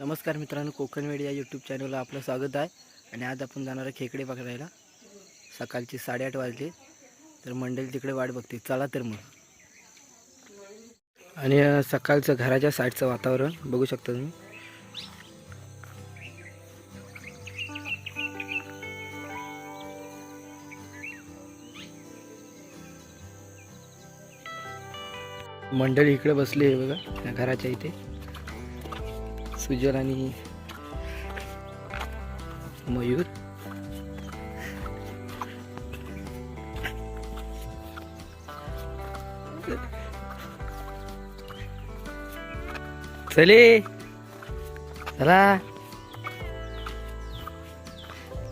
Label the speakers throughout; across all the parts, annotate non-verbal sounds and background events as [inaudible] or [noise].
Speaker 1: नमस्कार मित्रांनो कोकण वेड या यूट्यूब चॅनलला आपलं स्वागत आहे. आणि आज आपण जाणार आहे खेकडे पकडायला. सकाळचे साडेआठ वाजले. तर मंडळी तिकडे वाट बघते. चला तर मग. आणि सकाळचं घराच्या साईडचं वातावरण बघू शकता तुम्ही. मंडळी इकडे बसली आहे बघा घराच्या इथे. सुजल आणि मयूर. चले. चला.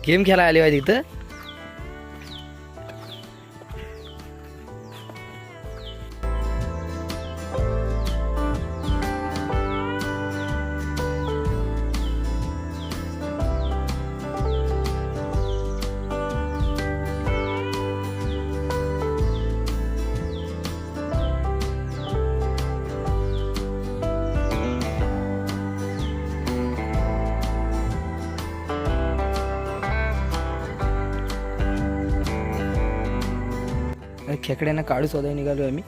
Speaker 1: गेम खेळायला आले पाहिजे तिथं. खेकड्यांना काढू शोधाय निघालो आम्ही.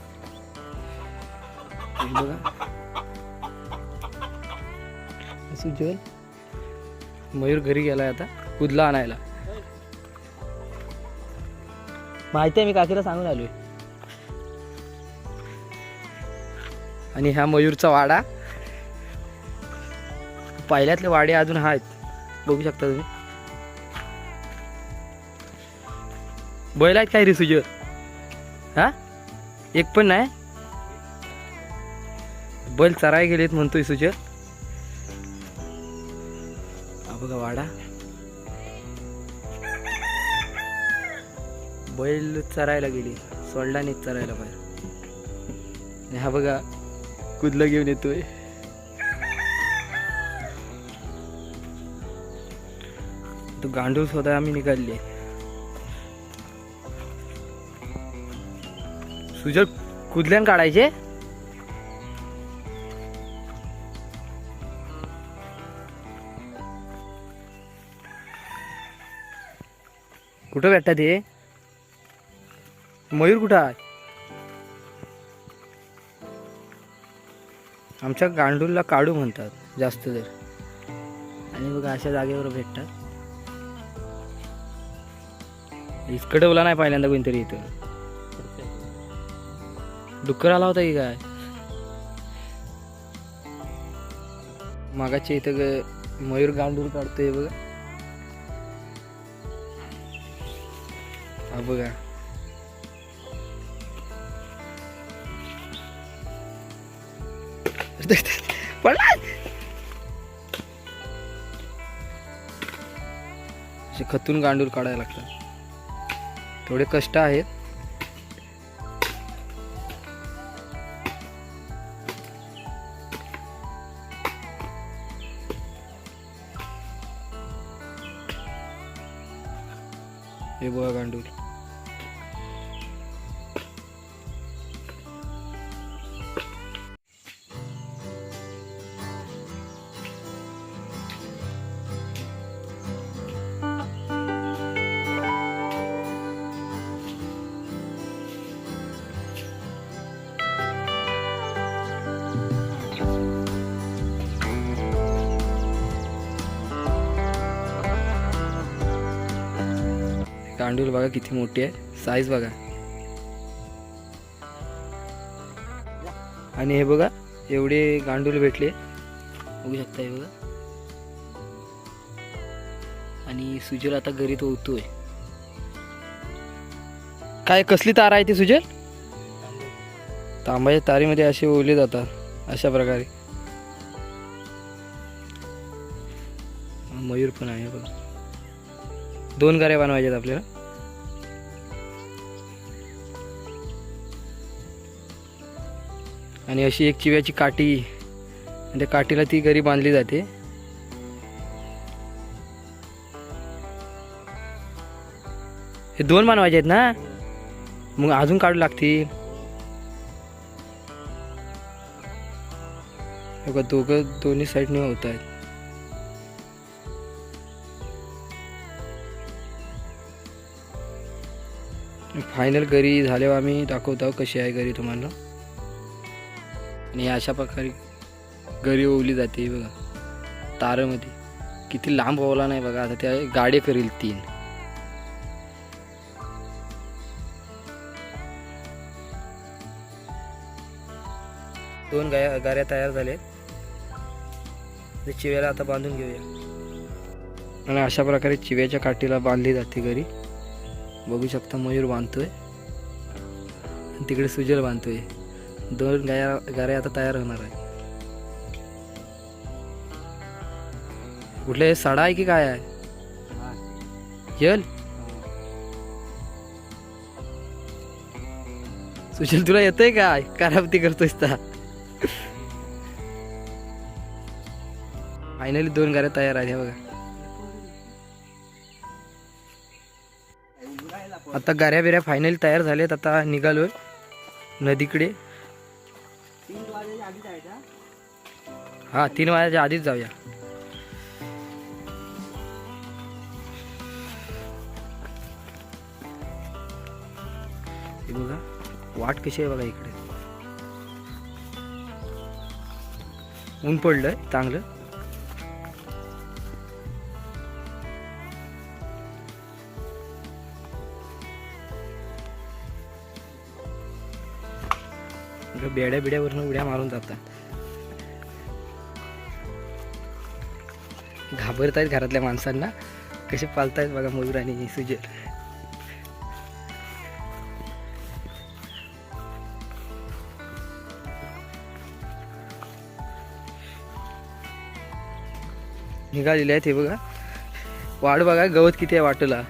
Speaker 1: बघा. मयूर घरी गेलाय आता कुदला आणायला. माहिती आहे मी काकीला सांगून आलोय. आणि ह्या मयूरचा वाडा. पहिल्यातले वाडे अजून आहेत. बघू शकता तुम्ही. बैल आहेत काय रे सुजल हा? एक पण नाही? बैल चराय गेलेत म्हणतोय सुजल हा बघा वाडा. बैल चरायला गेली. सोडला नाही चरायला बाहेर हा बघा कुदलं घेऊन येतोय. तो गांडूळ स्वतः आम्ही निघाले सुजल कुदल्यान काढायचे? कुठं भेटतात हे मयूर कुठं आहे? आमच्या गांडूलला काढू म्हणतात जास्त तर. आणि बघा अशा जागेवर भेटतात. इकडवला नाही पहिल्यांदा कोणतरी इथं. डुक्कर आला होता की काय? मागाच्या इथं ग- मयूर गांडूळ काढतोय बघा. हा बघा. [laughs] पडला. खतून गांडूळ काढायला लागतात. थोडे कष्ट आहेत. गांडूळ बघा किती मोठी आहे. साईज बघा. आणि हे बघा एवढे गांडूळ भेटले. बघू शकता हे बघा. आणि सुजल आता घरी तो उतोय. काय कसली तार आहे ती सुजल? तांबाच्या तारीमध्ये असे ओले जातात अशा प्रकारे. मयूर पण आहे बघा. दोन गाड्या बनवायच्यात आपल्याला. आणि अशी एक चिव्याची काठी. आणि त्या काठीला ती घरी बांधली जाते. हे दोन मानवायचे आहेत ना? मग अजून काढू लागतील. बघा दोघं दोन्ही साईडने होत आहेत. फायनल घरी झाल्यावर आम्ही दाखवतो कशी आहे घरी तुम्हाला. आणि अशा प्रकारे गरी ओवली जाते बघा. तारामध्ये. किती लांब ओवला नाही बघा. आता त्या गाडी करील तीन. दोन गाया गाड्या तयार झाले चिव्याला आता बांधून घेऊया. आणि अशा प्रकारे चिव्याच्या काठीला बांधली जाते घरी बघू शकता मयूर बांधतोय. आणि तिकडे सुजल बांधतोय. दोन गाया गाड्या आता तयार होणार आहे कुठले? साडा आहे की काय आहे? येल? सुशील तुला येतंय काय कारावती करतोयस ता. फायनली दोन गाड्या तयार आहेत बघा. आता गाऱ्या बिऱ्या फायनली तयार झाल्यात आता निघालोय नदीकडे. हा तीन वाजाच्या आधीच जाऊया. बघा वाट कशी आहे बघा इकडे. ऊन पडलंय चांगलं. बेड्या बिड्यावरनं उड्या मारून जातात. घाबरतायत घरातल्या माणसांना. कसे पालतायत बघा मयूर आणि सुजल. निघालेले आहेत हे बघा. वाढ बघा गवत किती आहे वाटला.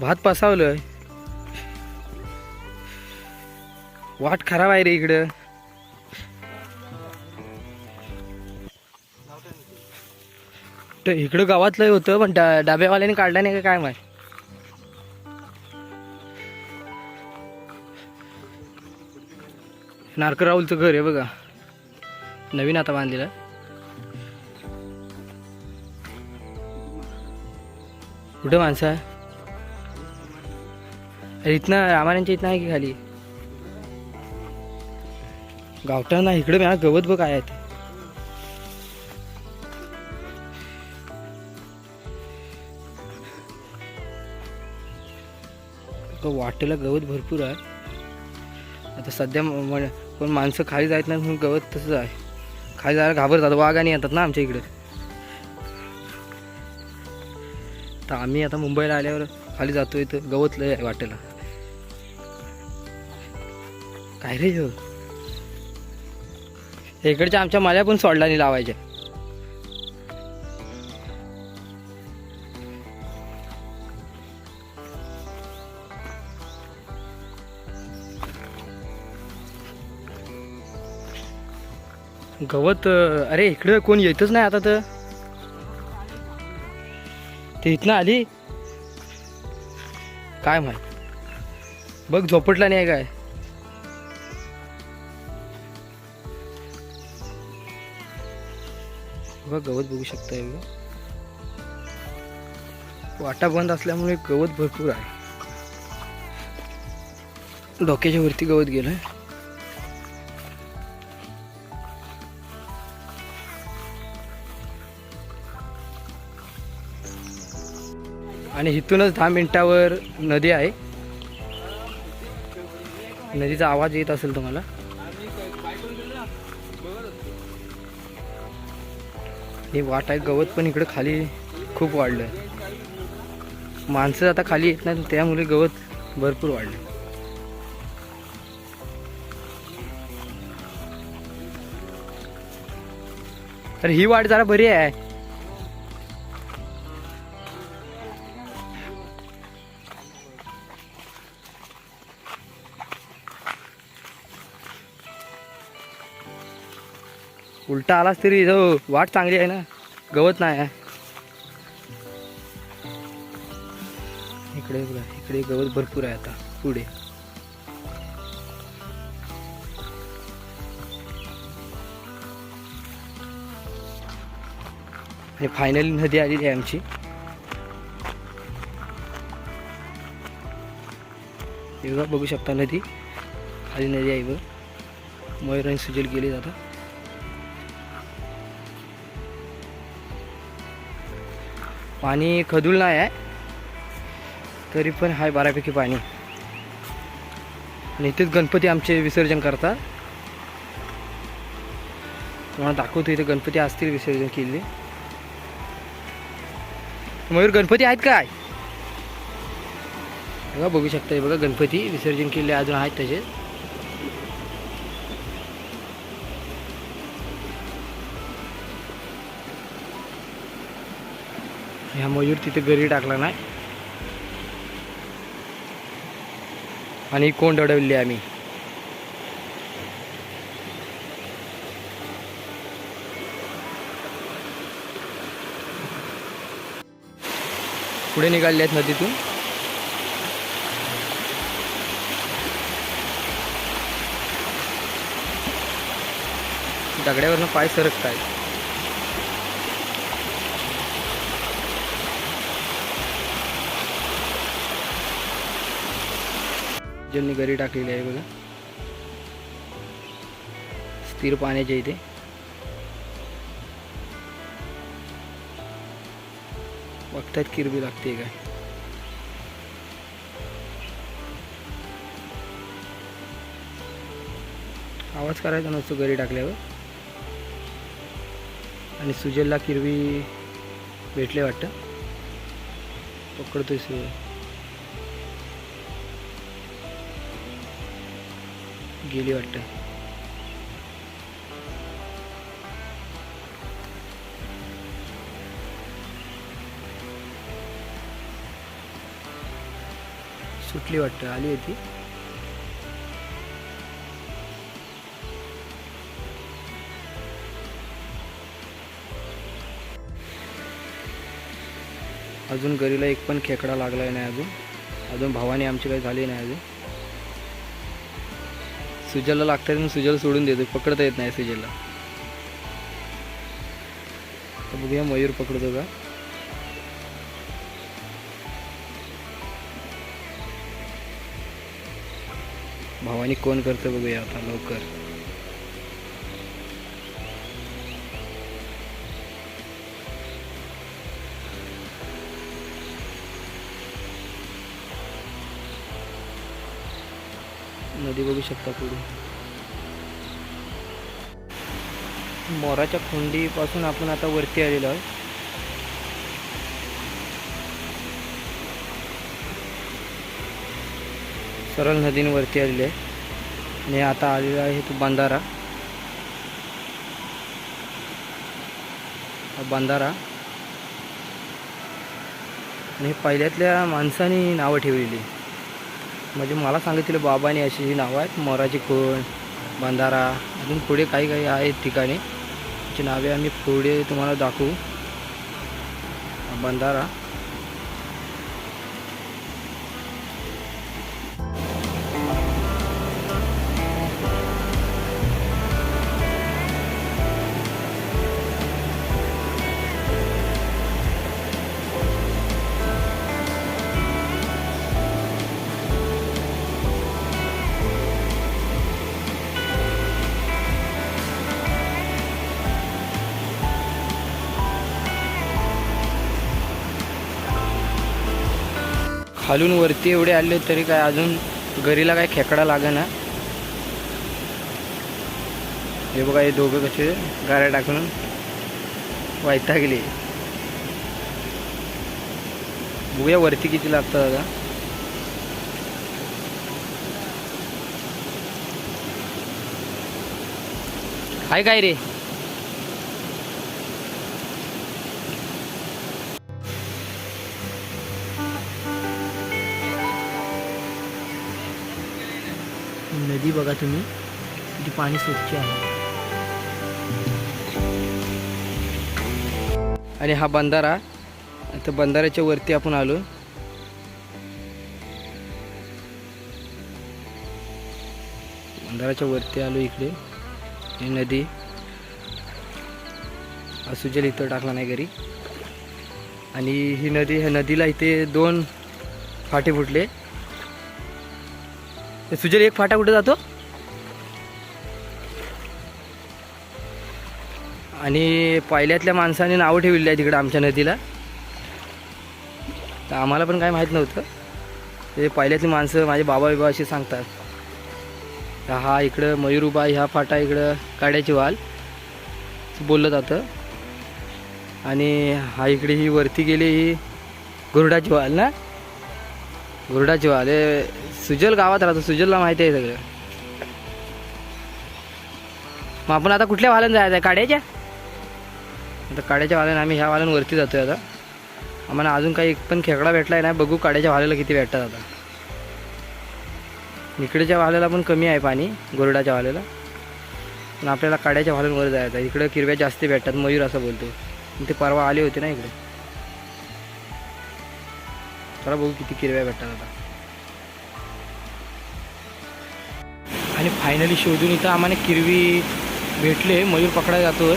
Speaker 1: भात पसावलंय. वाट खराब आहे रे इकडं. तर इकडं गावातलं होतं पण डा डाब्यावाल्याने काढला नाही का काय माहिती? नारकर राहुलचं घर आहे बघा. नवीन आता बांधलेलं. कुठं माणसं आहे? अरे इथनं रामायणच्या इथनं आहे की खाली? गावठाण ना इकडे मला गवत बघ काय आहे ते. वाटेला गवत भरपूर आहे. आता सध्या म्हण कोण माणसं खाली जायत नाही म्हणून गवत तसंच आहे. खाली जायला घाबरतात वाघाने येतात ना आमच्या इकडे. तर आम्ही आता मुंबईला आल्यावर खाली जातोय तर गवत लय आहे वाटेला. काय रे हो इकडच्या आमच्या माल्या पण सोडला नाही लावायच्या. गवत अरे इकडं कोण येतच नाही आता तर. ते इथनं आली. काय माहीत? बघ झोपटला नाही काय? बघ गवत बघू शकताय वाटा बंद असल्यामुळे गवत भरपूर आहे. डोक्याच्या वरती गवत गेलंय. आणि इथूनच दहा मिनटावर नदी आहे. नदीचा आवाज येत असेल तुम्हाला. ही वाट आहे गवत पण इकडे खाली खूप वाढलं माणसं आता खाली येत नाही त्यामुळे गवत भरपूर वाढलं तर ही वाट जरा बरी आहे. उलटा आलास तरी जो वाट चांगली आहे ना? गवत नाही आहे. इकडे बघा इकडे गवत भरपूर आहे आता पुढे. आणि फायनली नदी आलेली आहे आमची. बघू शकता नदी. खाली नदी आहे बघ. मयूर आणि सुजल गेले जातात पाणी खदूल नाही आहे. तरी पण आहे बऱ्यापैकी पाणी. आणि इथेच गणपती आमचे विसर्जन करतात. तुम्हाला दाखवतो इथे गणपती असतील विसर्जन केले. मयूर गणपती आहेत काय? बघा बघू शकता बघा गणपती विसर्जन केले अजून आहेत त्याचे ह्या मयूर तिथे घरी टाकला नाही आणि कोंड अडवली आम्ही. पुढे निघाले आहेत नदीतून. दगड्यावरनं पाय सरकत आहेत ज्यांनी घरी टाकलेली आहे बघा. स्थिर पाण्याच्या इथे. बघतात किरबी लागते काय? आवाज करायचा नसतो घरी टाकल्यावर. आणि सुजलला किरवी भेटले वाटतं. पकडतोय सुजल. गेली वाटतं. सुटली वाटतं. आली होती. अजून गरीला एक पण खेकडा लागलाय नाही अजून. अजून भावाने आमची काही झाली नाही अजून. सुजलला लागतात म्हणून सुजल सोडून देतो पकडता येत नाही सुजलला. तर बघूया मयूर पकडतो का? भावानी कोण करतं बघूया आता लवकर. नदी बघू शकता पुढे. मोराच्या खोंडीपासून आपण आता वरती आलेलो आहे सरळ नदींवरती आलेले आहे. आणि आता आलेला आहे तो बंधारा. बांधारा बंधारा. आणि पहिल्यातल्या माणसाने नावं ठेवलेली. म्हणजे मला सांगितले बाबाने अशी जी नावं आहेत. मोराची कोण बंधारा अजून पुढे काही काही आहेत ठिकाणी. जी नावे आम्ही पुढे तुम्हाला दाखवू. बंधारा. खालून वरती एवढे आले तरी काय अजून गरीला काय खेकडा ना हे बघा हे दोघं कसे गाड्या टाकून वायता गेले बघूया वरती किती लागतं दादा. हाय काय रे? नदी बघा तुम्ही. किती पाणी स्वच्छ आहे. आणि हा बंधारा तर बंधाऱ्याच्या वरती आपण आलो. बंधाऱ्याच्या वरती आलो इकडे. ही नदी. असुजल इथं टाकला नाही घरी. आणि ही नदी ह्या नदीला इथे दोन फाटे फुटले. सुजल एक फाटा कुठे जातो? आणि पहिल्यातल्या माणसाने नावं ठेवलेली आहे तिकडे आमच्या नदीला. तर आम्हाला पण काय माहीत नव्हतं. ते पहिल्यातली माणसं माझे बाबा बिबा असे सांगतात. हा इकडं मयूर ह्या फाटा इकडं काड्याची वाल. बोललं जातं. आणि हा इकडे ही वरती गेली ही गुरुडाची वाल ना? गुरुडाची वाले सुजल गावात राहतो. सुजलला माहिती आहे सगळं. मग आपण आता कुठल्या वाल्यानं जायचं आहे? काड्याच्या? आता काड्याच्या वाल्यानं आम्ही ह्या वाल्यानं जातोय आता. आम्हाला अजून काही एक पण खेकडा भेटला आहे ना बघू काड्याच्या वाल्याला किती भेटतात आता. इकडेच्या वाल्याला पण कमी आहे पाणी गोरडाच्या वाल्याला. पण आपल्याला काड्याच्या वाल्यांवर जायचं आहे. इकडं किरव्या जास्त भेटतात मयूर असं बोलतो ते परवा आले होते ना इकडे. करा बघू किती किरव्या भेटतात आता. आणि फायनली शोधून इथं आम्हाला किरवी भेटले. मयूर पकडा जातोय.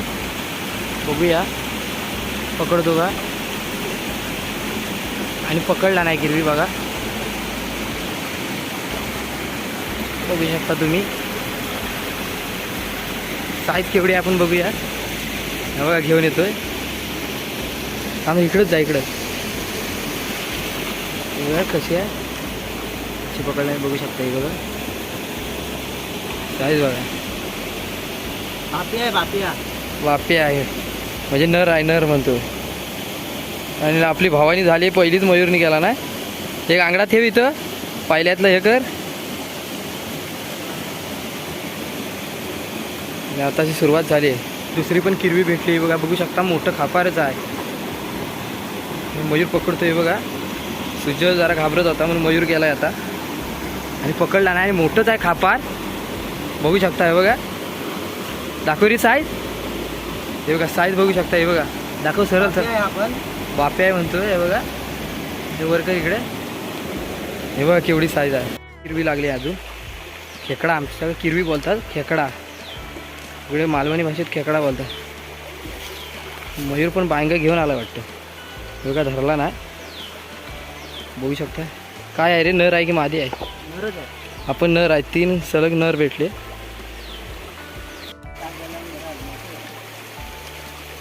Speaker 1: बघूया. पकडतो का? आणि पकडला नाही किरवी बघा. बघू शकता तुम्ही. साईज केवढी आपण बघूया. बघा घेऊन येतोय. आम्ही इकडंच जा इकडं. बघा कशी आहे. कशी पकडला बघू शकता हे बघा. साईज बघा
Speaker 2: बापी आहे.
Speaker 1: म्हणजे नर आहे नर म्हणतो. आणि आपली भावानी झाली पहिलीच मयूरनी गेला ना? एक आंगडा ठेव इथं. पहिल्यातलं हे कर. आताची सुरुवात झाली आहे. दुसरी पण किरवी भेटली बघा. बघू शकता मोठं खापारच आहे. मयूर पकडतोय बघा. सुजय जरा घाबरत होता म्हणून मयूर गेलाय आता. आणि पकडला नाही आणि मोठंच आहे खापार. बघू शकता हे बघा. दाखवरी साईज हे बघा साईज बघू शकता हे बघा. दाखव सरळ सर.
Speaker 2: आपण.
Speaker 1: बापे आहे म्हणतो हे बघा. हे वर का इकडे? हे बघा केवढी साईज आहे. किरवी लागली अजून. खेकडा आमच्याकडे किरवी बोलतात खेकडा. इकडे मालवणी भाषेत खेकडा बोलतात. मयूर पण बांगा घेऊन आला वाटतं. हे बघा धरला नाही. बघू शकता. काय आहे रे? नर आहे की मादी आहे?
Speaker 2: नरच आहे.
Speaker 1: आपण नर आहे. तीन सलग नर भेटले.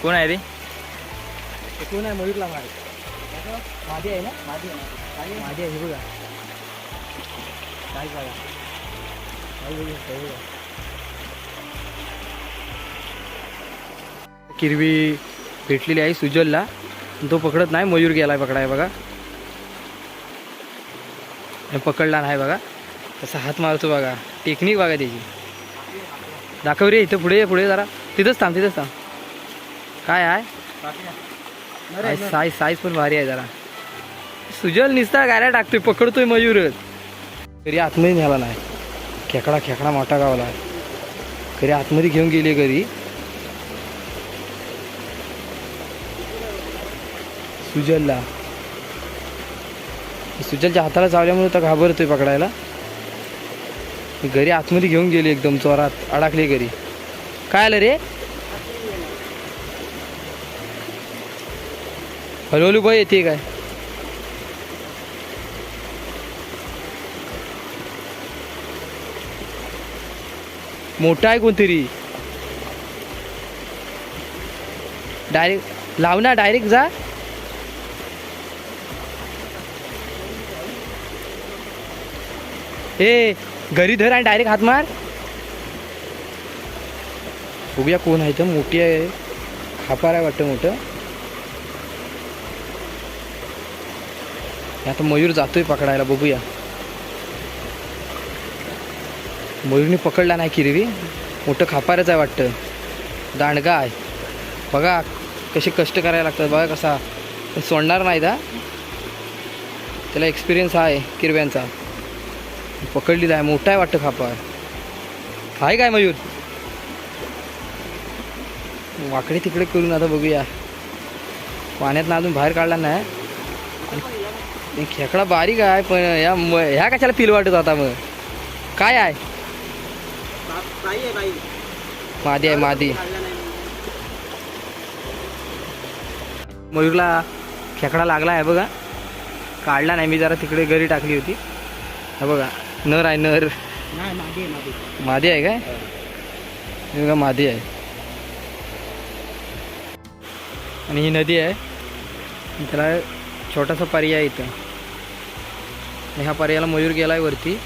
Speaker 1: कोण आहे रे? कोण आहे? मयूरला माहिती मादी आहे ना?
Speaker 2: माझी आहे.
Speaker 1: माझी आहे. हे बघा. काय बघा काय बघू शकता, हे बघा. किरवी भेटलेली आहे सुजलला. तो पकडत नाही. मयूर गेलाय पकडाय बघा. पकडला नाही बघा. तसा हात मारतो बघा. टेक्निक बघा त्याची. दाखव रे इथं पुढे पुढे जरा. तिथंच थांब तिथंच थांब. काय आहे? साईज साईज पण भारी आहे जरा. सुजल निसता गाड्या टाकतोय पकडतोय मयूरच. घरी आतमध्ये न्याला नाही. खेकडा खेकडा मोठा गावला घरी आतमध्ये घेऊन गेले घरी सुजलला. सुजलच्या हाताला चावल्यामुळे तर घाबरतोय पकडायला. घरी आतमध्ये घेऊन गेली एकदम चोरात अडकली घरी. काय आलं रे? हळूहळू बाई येते काय? मोठा आहे कोणतरी. डायरेक्ट लाव ना डायरेक्ट जा. ए घरी धर आणि डायरेक्ट हात मार. बघूया कोण आहे तर मोठी आहे. खापार आहे वाटतं मोठं. आता मयूर जातोय पकडायला बघूया. मयूरने पकडला नाही किरवी. मोठं खापारच आहे वाटतं. दांडगा आहे. बघा कसे कष्ट करायला लागतात. बघा कसा. सोडणार नाही दा त्याला एक्सपिरियन्स आहे किरव्यांचा. पकडलेला आहे मोठा आहे वाटतं खापा. आहे काय मयूर? वाकडे तिकडे करून आता बघूया. पाण्यात अजून बाहेर काढला नाही. खेकडा बारीक आहे पण या ह्या कशाला पिल वाटत आता मग? काय आहे? मादी आहे मादी. मयूरला खेकडा लागला आहे बघा. काढला नाही मी जरा तिकडे घरी टाकली होती. हा बघा. नर आहे नर.
Speaker 2: मादी आहे
Speaker 1: आहे काय? हे. बघा मादी आहे. आणि ही नदी आहे. त्याला छोटासा पर्याय आहे इथं. आणि ह्या पर्यायाला मयूर गेलाय वरती.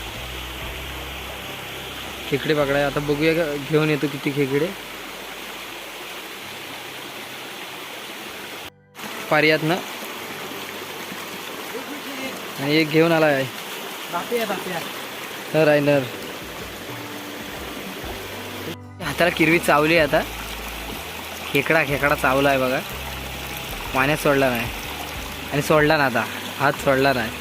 Speaker 1: खेकडे पकडाय. आता बघूया का घेऊन येतो किती खेकडे. पर्यातनं आणि एक घेऊन आला आहे
Speaker 2: आहे आहे.
Speaker 1: नर आहे नर हाताला किरवी चावली आहे आता. खेकडा खेकडा चावला आहे बघा. पाण्यात सोडला नाही. आणि सोडला ना आता. हात सोडला नाही.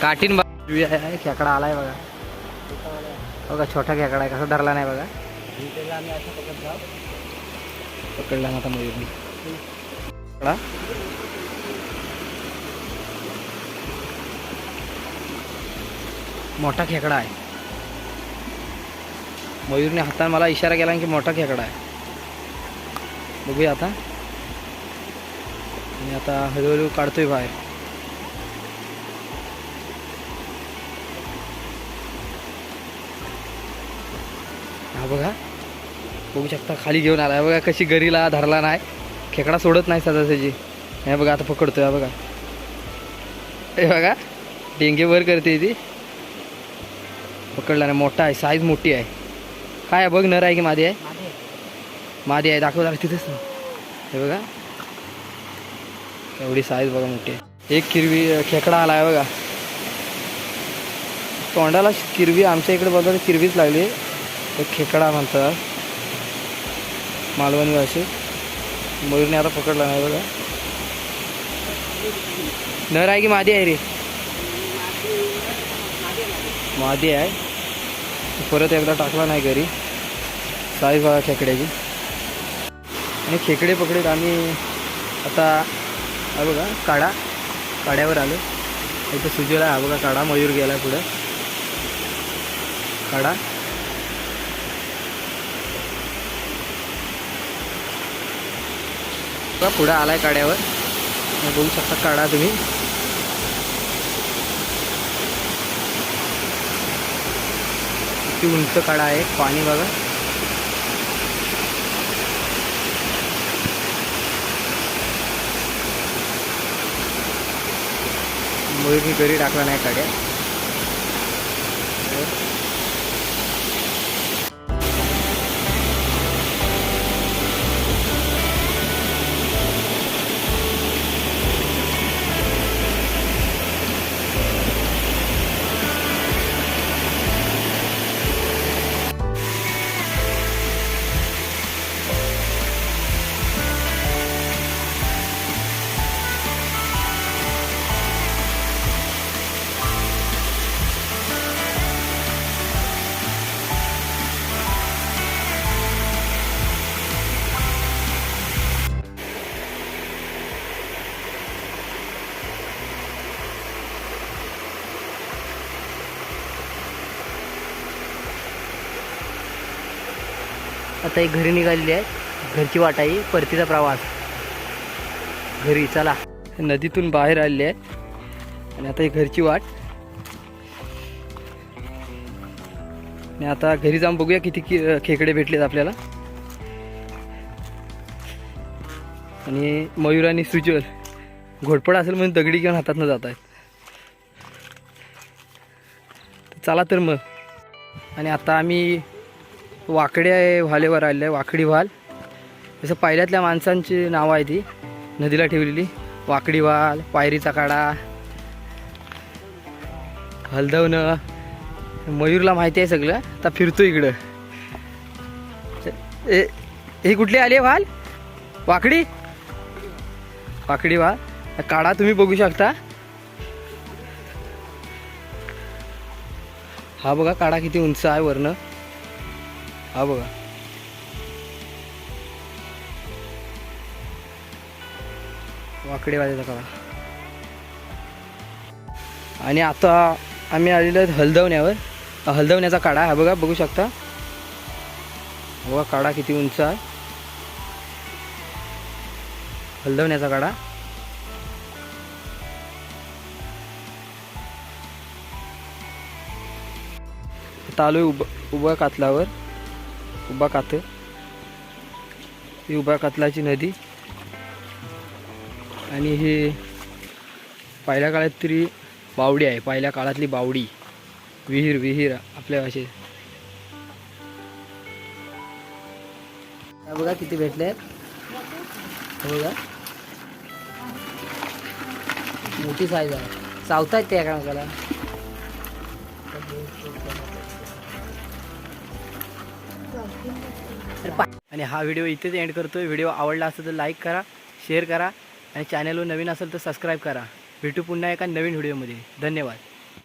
Speaker 1: काठीन बा- आहे खेकडा आलाय बघा. बघा छोटा खेकडा आहे. कसा धरला नाही बघा. पकडला ना आता मयूरनी खेकडा. मोठा खेकडा आहे. मयूरने हाताने मला इशारा केला की मोठा खेकडा आहे. बघूया आता. आणि आता हळूहळू काढतोय बाहेर. हा बघा. बघू शकता खाली घेऊन आला. बघा कशी गरीला धरला नाही. खेकडा सोडत नाही सदासाची हे बघा आता पकडतोय बघा. हे बघा डेंगे वर करते ती. पकडला नाही मोठा आहे साईज मोठी आहे. काय आहे बघ नर आहे की मादी आहे?
Speaker 2: मादी आहे.
Speaker 1: मादी आहे दाखव जरा तिथेच ना. हे बघा. एवढी साईज बघा मोठी आहे. एक किरवी खेकडा आला आहे बघा. तोंडाला किरवी आमच्या इकडे बघा किरवीच लागली. एक खेकडा म्हणतात. मालवणी भाषेत मयूरने आता पकडला नाही बघा. नर आहे की मादी आहे रे? मादी आहे. परत एकदा टाकला नाही घरी. साईज बघा खेकड्याची. आणि खेकडे पकडीत आम्ही आता हा बघा काढा. काड्यावर आलो. इथं सुजीला हा बघा काढा. मयूर गेला पुढं. काढा. बघा पुढं आलाय काड्यावर. हे बघू शकता काढा तुम्ही. किती उंच काढा आहे पाणी बघा. मी घरी टाकला नाही काड्या. आता एक घरी निघालेली आहे. घरची वाट आहे परतीचा प्रवास. घरी चला. नदीतून बाहेर आलेली आहे. आणि आता ही घरची वाट. आणि आता घरी जाऊन बघूया किती खेकडे भेटलेत आपल्याला. आणि मयूर आणि सुजल घोडपड असेल म्हणून दगडी घेऊन हातातनं जात आहेत. चला तर मग. आणि आता आम्ही वाकड्या व्हालेवर आले आहे वाकडी व्हाल जसं पहिल्यातल्या माणसांची नावं आहे ती नदीला ठेवलेली. वाकडी व्हाल पायरीचा काडा हलदवणं मयूरला माहिती आहे सगळं. आता फिरतो इकडं. ए ही कुठली आली आहे व्हाल वाकडी? वाकडी व्हाल काढा तुम्ही बघू शकता. हा बघा काढा किती उंच आहे वरनं. हा बघा. वाकडे वाजायचा काढा आणि आता आम्ही आलेलो आहेत हलदवण्यावर. हलदवण्याचा काढा हा बघा बघू शकता. बघा काढा किती उंच आहे. हलदवण्याचा काढा. आता आलोय उब उभ्या कातलावर. उभा कात ही उभा कातलाची नदी. आणि हे पहिल्या काळात तरी बावडी आहे. पहिल्या काळातली बावडी. विहीर विहीर आपल्या भाषेत
Speaker 2: बघा किती भेटले आहेत. बघा. मोठी साईज आहे. चावतायत त्या एका
Speaker 1: आणि हा व्हिडिओ इथेच एंड करतोय. व्हिडिओ आवडला असेल तर लाईक करा शेअर करा आणि चॅनलवर नवीन असेल तर सबस्क्राईब करा. भेटू पुन्हा एका नवीन व्हिडिओमध्ये. धन्यवाद.